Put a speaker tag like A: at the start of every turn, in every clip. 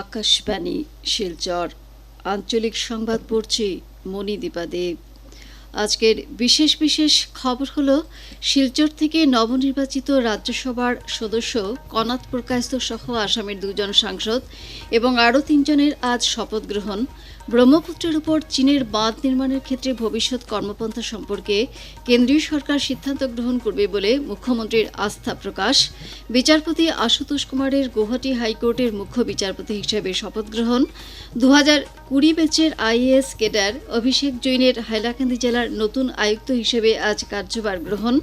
A: আকাশবাণী শিলচর আঞ্চলিক সংবাদ পড়ছি মণিদীপা দেব আজকের বিশেষ বিশেষ খবর হল শিলচর থেকে নবনির্বাচিত রাজ্যসভার সদস্য কনাথ প্রকাশ সহ আসামের দুজন সাংসদ এবং আরও তিনজনের আজ শপথ গ্রহণ ব্রহ্মপুত্রের উপর চীনের বাঁধ নির্মাণের ক্ষেত্রে ভবিষ্যৎ কর্মপন্থা সম্পর্কে কেন্দ্রীয় সরকার সিদ্ধান্ত গ্রহণ করবে বলে মুখ্যমন্ত্রীর আস্থা প্রকাশ বিচারপতি আশুতোষ কুমারের গৌহাটি হাইকোর্টের মুখ্য বিচারপতি হিসেবে শপথ গ্রহণ দু হাজার কুড়ি ব্যাচের আইএএস কেডার অভিষেক জৈনের হাইলাকান্দি জেলার নতুন আয়ুক্ত হিসেবে আজ কার্যভার গ্রহণ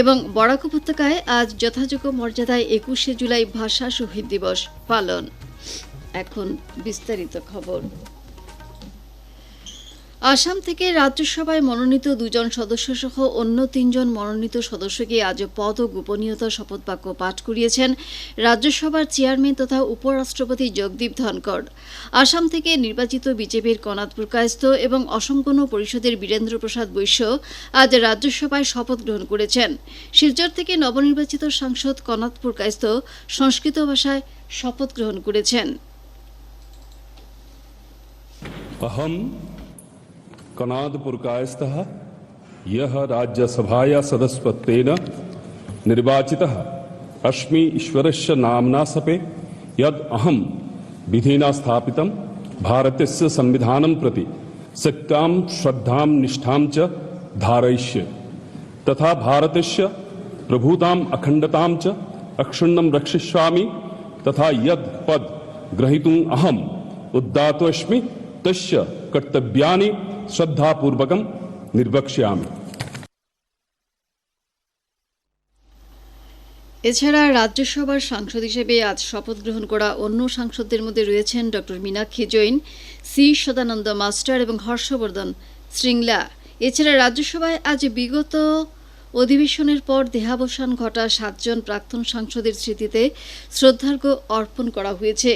A: এবং বরাক উপত্যকায় আজ যথাযোগ্য মর্যাদায় একুশে জুলাই ভাষা শহীদ দিবস পালন এখন বিস্তারিত খবর আসাম থেকে রাজ্যসভায় মনোনীত দুজন সদস্য সহ অন্য তিনজন মনোনীত সদস্যকে আজ পদ ও গোপনীয়তা বাক্য পাঠ করিয়েছেন রাজ্যসভার চেয়ারম্যান তথা উপরাষ্ট্রপতি জগদীপ ধনকর আসাম থেকে নির্বাচিত বিজেপির কনাথ পুরকায়স্থ এবং অসম গণ পরিষদের বীরেন্দ্র প্রসাদ বৈশ্য আজ রাজ্যসভায় শপথ গ্রহণ করেছেন শিলচর থেকে নবনির্বাচিত সাংসদ কনাথ পুরকায়স্থ সংস্কৃত ভাষায় শপথ গ্রহণ করেছেন कनादपुरकायस्थ यज्यसभाया सदस्य निर्वाचि अश्मी ईश्वर से नामना सपे यद अहम विधिना स्थापित भारत से संविधान प्रति सत्या श्रद्धा निष्ठा च धारयिष्य तथा भारत से प्रभुता अखंडता च अक्षुण्णम तथा यद पद ग्रहीत अहम उद्दातोस्मि तस् कर्तव्या শ্রদ্ধাপূর্বকম নির্বক্ষ্যামি এছাড়া রাজ্যসভার সাংসদ হিসেবে আজ শপথ গ্রহণ করা অন্য সাংসদদের মধ্যে রয়েছেন doctor Meenakshi Jain C Sadananda master এবং হর্ষবর্ধন শ্রিংলা এছাড়া রাজ্যসভায় আজ বিগত অধিবেশনের পর দেহাবসান ঘটা সাতজন প্রাক্তন সাংসদের স্মৃতিতে শ্রদ্ধার্ঘ্য অর্পণ করা হয়েছে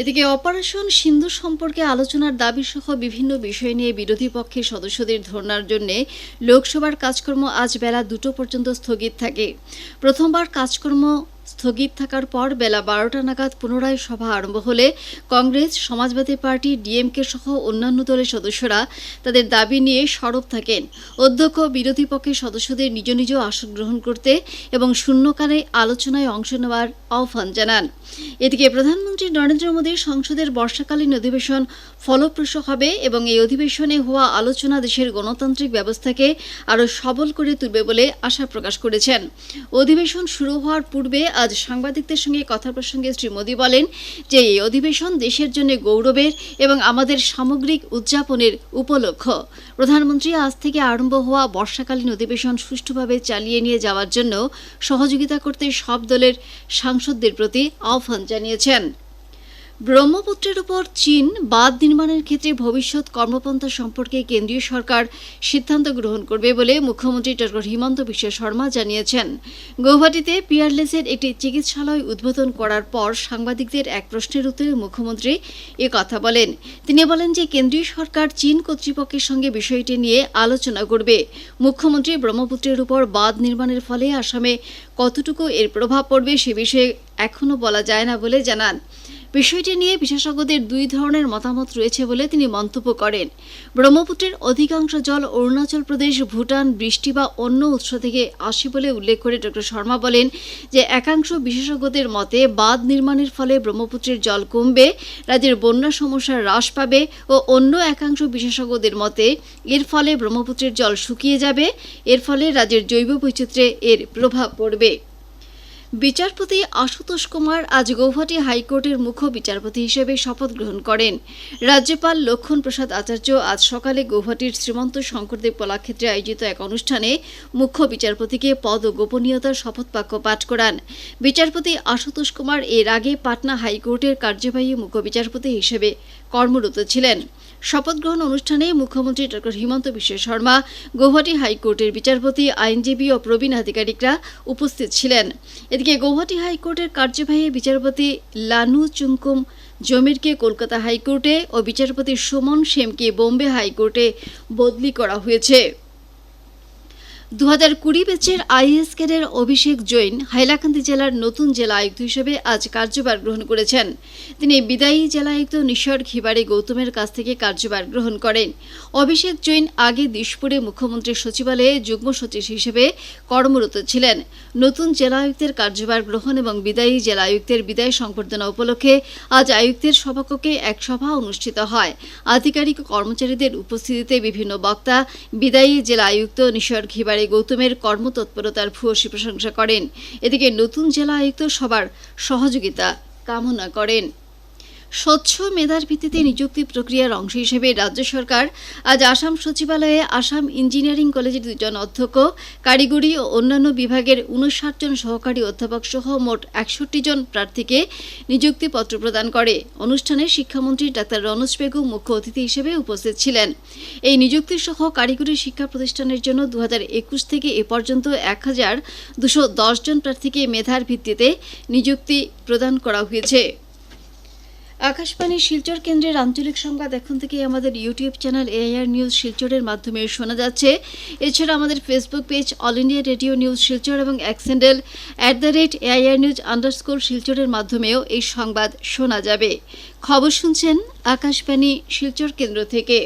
A: এদিকে অপারেশন সিন্ধু সম্পর্কে আলোচনার দাবি সহ বিভিন্ন বিষয় নিয়ে বিরোধী পক্ষের সদস্যদের ধর্নার জন্য লোকসভার কাজকর্ম আজ বেলা দুটো পর্যন্ত স্থগিত থাকে প্রথমবার কাজকর্ম স্থগিত থাকার পর বেলা বারোটা নাগাদ পুনরায় সভা আরম্ভ হলে কংগ্রেস সমাজবাদী পার্টি ডিএমকে সহ অন্যান্য দলের সদস্যরা তাদের দাবি নিয়ে সরব থাকেন অধ্যক্ষ বিরোধী পক্ষের সদস্যদের নিজ নিজ আসন গ্রহণ করতে এবং শূন্যকালে আলোচনায় অংশ নেওয়ার আহ্বান জানান এদিকে প্রধানমন্ত্রী নরেন্দ্র মোদী সংসদের বর্ষাকালীন অধিবেশন ফলপ্রসূ হবে এবং এই অধিবেশনে হওয়া আলোচনা দেশের গণতান্ত্রিক ব্যবস্থাকে আরও সবল করে তুলবে বলে আশা প্রকাশ করেছেন অধিবেশন শুরু হওয়ার পূর্বে আজ সাংবাদিকদের সঙ্গে কথা প্রসঙ্গে শ্রী মোদী বলেন যে এই অধিবেশন দেশের জন্য গৌরবের এবং আমাদের সামগ্রিক উদযাপনের উপলক্ষ প্রধানমন্ত্রী আজ থেকে আরম্ভ হওয়া বর্ষাকালীন অধিবেশন সুষ্ঠুভাবে চালিয়ে নিয়ে যাওয়ার জন্য সহযোগিতা করতে সব দলের সাংসদদের প্রতি আহ্বান জানিয়েছেন ব্রহ্মপুত্রের উপর চীন বাঁধ নির্মাণের ক্ষেত্রে ভবিষ্যৎ কর্মপন্থা সম্পর্কে কেন্দ্রীয় সরকার সিদ্ধান্ত গ্রহণ করবে বলে মুখ্যমন্ত্রী ডক্টর হিমন্ত বিশ্ব শর্মা জানিয়েছেন গৌহাটিতে পিয়ারলেসের একটি চিকিৎসালয় উদ্বোধন করার পর সাংবাদিকদের এক প্রশ্নের উত্তরে মুখ্যমন্ত্রী এ কথা বলেন তিনি বলেন যে কেন্দ্রীয় সরকার চীন কর্তৃপক্ষের সঙ্গে বিষয়টি নিয়ে আলোচনা করবে মুখ্যমন্ত্রী ব্রহ্মপুত্রের উপর বাঁধ নির্মাণের ফলে আসামে কতটুকু এর প্রভাব পড়বে সে বিষয়ে এখনও বলা যায় না বলে জানান বিষয়টি নিয়ে বিশেষজ্ঞদের দুই ধরনের মতামত রয়েছে বলে তিনি মন্তব্য করেন ব্রহ্মপুত্রের অধিকাংশ জল অরুণাচল প্রদেশ ভুটান বৃষ্টি বা অন্য উৎস থেকে আসে বলে উল্লেখ করে ডক্টর শর্মা বলেন যে একাংশ বিশেষজ্ঞদের মতে বাঁধ নির্মাণের ফলে ব্রহ্মপুত্রের জল কমবে রাজ্যের বন্যা সমস্যা হ্রাস পাবে ও অন্য একাংশ বিশেষজ্ঞদের মতে এর ফলে ব্রহ্মপুত্রের জল শুকিয়ে যাবে এর ফলে রাজ্যের জৈব বৈচিত্র্যে এর প্রভাব পড়বে বিচারপতি আশুতোষ কুমার আজ গৌহাটি হাইকোর্টের মুখ্য বিচারপতি হিসেবে শপথ গ্রহণ করেন রাজ্যপাল লক্ষণ প্রসাদ আচার্য আজ সকালে গৌহাটির শ্রীমন্ত শঙ্করদেব কলাক্ষেত্রে আয়োজিত এক অনুষ্ঠানে মুখ্য বিচারপতিকে পদ ও গোপনীয়তার শপথ বাক্য পাঠ করান বিচারপতি আশুতোষ কুমার এর আগে পাটনা হাইকোর্টের কার্যবাহী মুখ্য বিচারপতি হিসেবে কর্মরত ছিলেন শপথ গ্রহণ অনুষ্ঠানে মুখ্যমন্ত্রী ডক্টর হিমন্ত বিশ্ব শর্মা গৌহাটি হাইকোর্টের বিচারপতি আইনজীবী ও প্রবীণ আধিকারিকরা উপস্থিত ছিলেন এদিকে গৌহাটি হাইকোর্টের কার্যবাহী বিচারপতি লানু চুঙ্কুম জমিরকে কলকাতা হাইকোর্টে ও বিচারপতি সুমন সেমকে বোম্বে হাইকোর্টে বদলি করা হয়েছে দু হাজার কুড়ি ব্যাচের আইএস ক্যাডের অভিষেক জৈন হাইলাকান্দি জেলার নতুন জেলা আয়ুক্ত হিসেবে আজ কার্যভার গ্রহণ করেছেন তিনি বিদায়ী জেলা আয়ুক্ত নিঃস্বর ঘিবাড়ি গৌতমের কাছ থেকে কার্যভার গ্রহণ করেন অভিষেক জৈন আগে দিশপুরে মুখ্যমন্ত্রী সচিবালয়ে যুগ্ম সচিব হিসেবে কর্মরত ছিলেন নতুন জেলা আয়ুক্তের কার্যভার গ্রহণ এবং বিদায়ী জেলা আয়ুক্তের বিদায় সংবর্ধনা উপলক্ষে আজ আয়ুক্তের সভাকক্ষে এক সভা অনুষ্ঠিত হয় আধিকারিক কর্মচারীদের উপস্থিতিতে বিভিন্ন বক্তা বিদায়ী জেলা আয়ুক্ত নিঃস্বর ঘিবাড়ি ব্যাপারে গৌতমের কর্মতৎপরতার ভূয়সী প্রশংসা করেন এদিকে নতুন জেলা আয়ুক্ত সবার সহযোগিতা কামনা করেন স্বচ্ছ মেধার ভিত্তিতে নিযুক্তি প্রক্রিয়ার অংশ হিসেবে রাজ্য সরকার আজ আসাম সচিবালয়ে আসাম ইঞ্জিনিয়ারিং কলেজের দুজন অধ্যক্ষ কারিগরি ও অন্যান্য বিভাগের উনষাট জন সহকারী অধ্যাপক সহ মোট একষট্টি জন প্রার্থীকে নিযুক্তিপত্র প্রদান করে অনুষ্ঠানে শিক্ষামন্ত্রী ডাক্তার রনজ বেগম মুখ্য অতিথি হিসেবে উপস্থিত ছিলেন এই নিযুক্তি সহ কারিগরি শিক্ষা প্রতিষ্ঠানের জন্য দু একুশ থেকে এ পর্যন্ত এক হাজার দুশো জন প্রার্থীকে মেধার ভিত্তিতে নিযুক্তি প্রদান করা হয়েছে আকাশবাণী শিলচর কেন্দ্রের আঞ্চলিক সংবাদ এখন থেকে আমাদের ইউটিউব চ্যানেল এআইআর নিউজ শিলচরের মাধ্যমে শোনা যাচ্ছে এছাড়া আমাদের Facebook page All India Radio news Silchar এবং X handle at the rate AIR news underscore শিলচরের মাধ্যমেও এই সংবাদ শোনা যাবে খবর শুনছেন আকাশবাণী শিলচর কেন্দ্র থেকে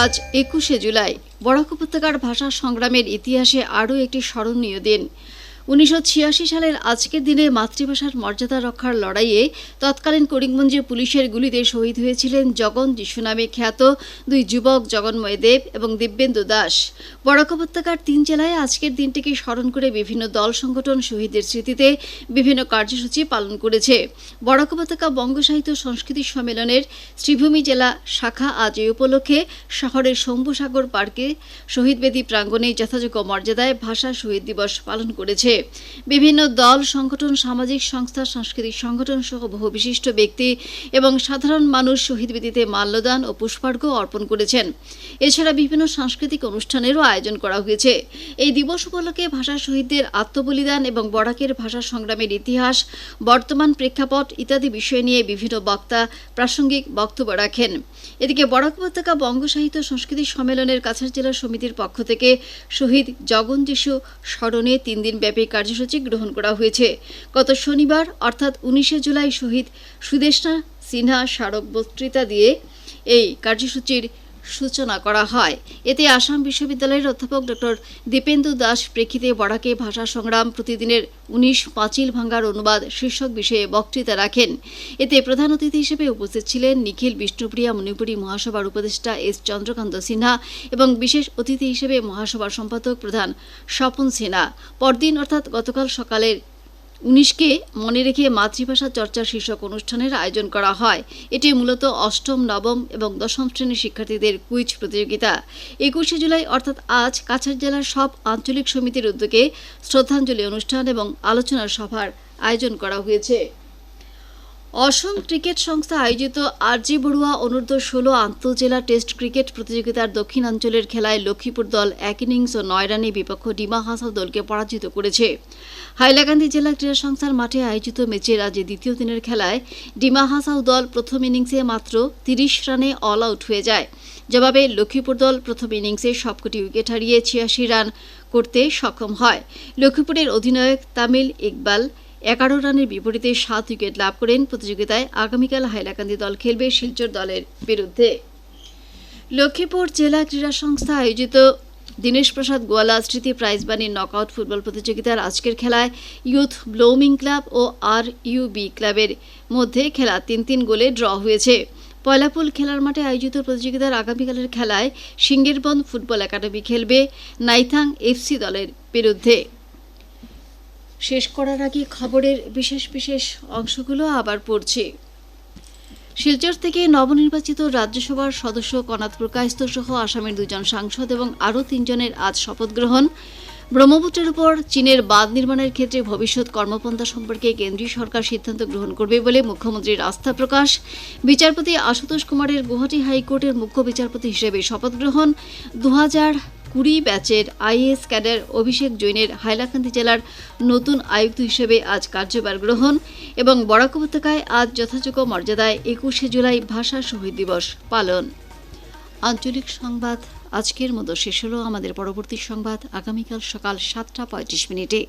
A: আজ একুশে জুলাই বরাক উপত্যকার ভাষা সংগ্রামের ইতিহাসে আরও একটি স্মরণীয় দিন উনিশশো সালের আজকের দিনে মাতৃভাষার মর্যাদা রক্ষার লড়াইয়ে তৎকালীন করিমগঞ্জে পুলিশের গুলিতে শহীদ হয়েছিলেন জগন যিশু নামে খ্যাত দুই যুবক জগন্ময় দেব এবং দিব্যেন্দু দাস বরাক উপত্যকার তিন জেলায় আজকের দিনটিকে স্মরণ করে বিভিন্ন দল সংগঠন শহীদের স্মৃতিতে বিভিন্ন কার্যসূচি পালন করেছে বরাক উপত্যকা বঙ্গ সাহিত্য সংস্কৃতি সম্মেলনের শ্রীভূমি জেলা শাখা আজ এই উপলক্ষে শহরের শম্ভুসাগর পার্কে শহীদ বেদী প্রাঙ্গণে যথাযোগ্য মর্যাদায় ভাষা শহীদ দিবস পালন করেছে বিভিন্ন দল সংগঠন সামাজিক সংস্থা সাংস্কৃতিক সংগঠন সহ বহু বিশিষ্ট ব্যক্তি এবং সাধারণ মানুষ শহীদবিদিতে মাল্যদান ও পুষ্পার্ঘ্য অর্পণ করেছেন এছাড়া বিভিন্ন সাংস্কৃতিক অনুষ্ঠানেরও আয়োজন করা হয়েছে এই দিবস উপলক্ষে ভাষা শহীদদের আত্মবলিদান এবং বরাকের ভাষা সংগ্রামের ইতিহাস বর্তমান প্রেক্ষাপট ইত্যাদি বিষয় নিয়ে বিভিন্ন বক্তা প্রাসঙ্গিক বক্তব্য রাখেন এদিকে বরাক উপত্যকা বঙ্গ সাহিত্য সংস্কৃতি সম্মেলনের কাছাড় জেলা সমিতির পক্ষ থেকে শহীদ জগন যিশু স্মরণে তিন ব্যাপী এই কার্যসূচি গ্রহণ করা হয়েছে গত শনিবার অর্থাৎ উনিশে জুলাই শহীদ সুদেশনা সিনহা স্মারক বক্তৃতা দিয়ে এই কার্যসূচির সূচনা করা হয় এতে আসাম বিশ্ববিদ্যালয়ের অধ্যাপক ডক্টর দীপেন্দু দাস প্রেক্ষিতে বরাকে ভাষা সংগ্রাম প্রতিদিনের উনিশ পাঁচিল ভাঙ্গার অনুবাদ শীর্ষক বিষয়ে বক্তৃতা রাখেন এতে প্রধান অতিথি হিসেবে উপস্থিত ছিলেন নিখিল বিষ্ণুপ্রিয়া মণিপুরী মহাসভার উপদেষ্টা এস চন্দ্রকান্ত সিনহা এবং বিশেষ অতিথি হিসেবে মহাসভার সম্পাদক প্রধান স্বপন সিনহা পরদিন অর্থাৎ গতকাল সকালের উনিশকে মনে রেখে মাতৃভাষা চর্চা শীর্ষক অনুষ্ঠানের আয়োজন করা হয় এটি মূলত অষ্টম নবম এবং দশম শ্রেণীর শিক্ষার্থীদের কুইজ প্রতিযোগিতা একুশে জুলাই অর্থাৎ আজ কাছাড় জেলার সব আঞ্চলিক সমিতির উদ্যোগে শ্রদ্ধাঞ্জলি অনুষ্ঠান এবং আলোচনা সভার আয়োজন করা হয়েছে অসম ক্রিকেট সংস্থা আয়োজিত আরজি বড়ুয়া অনূর্ধ্ব ষোলো আন্তঃজেলা টেস্ট ক্রিকেট প্রতিযোগিতার দক্ষিণাঞ্চলের খেলায় লক্ষ্মীপুর দল এক ইনিংস ও নয় রানে বিপক্ষ ডিমা হাসাল দলকে পরাজিত করেছে হাইলাকান্দি জেলা ক্রীড়া সংস্থার মাঠে আয়োজিত ম্যাচের আজ দ্বিতীয় দিনের খেলায় ডিমা হাসাও দল প্রথম ইনিংসে মাত্র তিরিশ রানে অল আউট হয়ে যায় জবাবে লক্ষ্মীপুর দল প্রথম ইনিংসে সবকটি উইকেট হারিয়ে ছিয়াশি রান করতে সক্ষম হয় লক্ষ্মীপুরের অধিনায়ক তামিল ইকবাল এগারো রানের বিপরীতে সাত উইকেট লাভ করেন প্রতিযোগিতায় আগামীকাল হাইলাকান্দি দল খেলবে শিলচর দলের বিরুদ্ধে লক্ষ্মীপুর জেলা ক্রীড়া সংস্থা আয়োজিত দীনেশ প্রসাদ গোয়ালা স্মৃতি প্রাইজবাণী নকআউট ফুটবল প্রতিযোগিতার আজকের খেলায় ইউথ ব্লোমিং ক্লাব ও আর ইউবি ক্লাবের মধ্যে খেলা তিন তিন গোলে ড্র হয়েছে পয়লাপুল খেলার মাঠে আয়োজিত প্রতিযোগিতার আগামীকালের খেলায় সিঙ্গেরবন ফুটবল একাডেমি খেলবে নাইথাং এফসি দলের বিরুদ্ধে শেষ করার আগে খবরের বিশেষ বিশেষ অংশগুলো আবার পড়ছি শিলচর থেকে নবনির্বাচিত রাজ্যসভার সদস্য কনাথ প্রকাশ সহ আসামের দুজন সাংসদ এবং আরও তিনজনের আজ শপথ গ্রহণ ব্রহ্মপুত্রের উপর চীনের বাঁধ নির্মাণের ক্ষেত্রে ভবিষ্যৎ কর্মপন্থা সম্পর্কে কেন্দ্রীয় সরকার সিদ্ধান্ত গ্রহণ করবে বলে মুখ্যমন্ত্রীর আস্থা প্রকাশ বিচারপতি আশুতোষ কুমারের গুয়াহাটি হাইকোর্টের মুখ্য বিচারপতি হিসেবে শপথ গ্রহণ দু কুড়ি ব্যাচের আইএস ক্যাডার অভিষেক জৈনের হাইলাকান্দি জেলার নতুন আয়ুক্ত হিসেবে আজ কার্যভার গ্রহণ এবং বরাক উপত্যকায় আজ যথাযোগ্য মর্যাদায় একুশে জুলাই ভাষা শহীদ দিবস পালন আঞ্চলিক সংবাদ আজকের মতো শেষ হল আমাদের পরবর্তী সংবাদ আগামীকাল সকাল সাতটা পঁয়ত্রিশ মিনিটে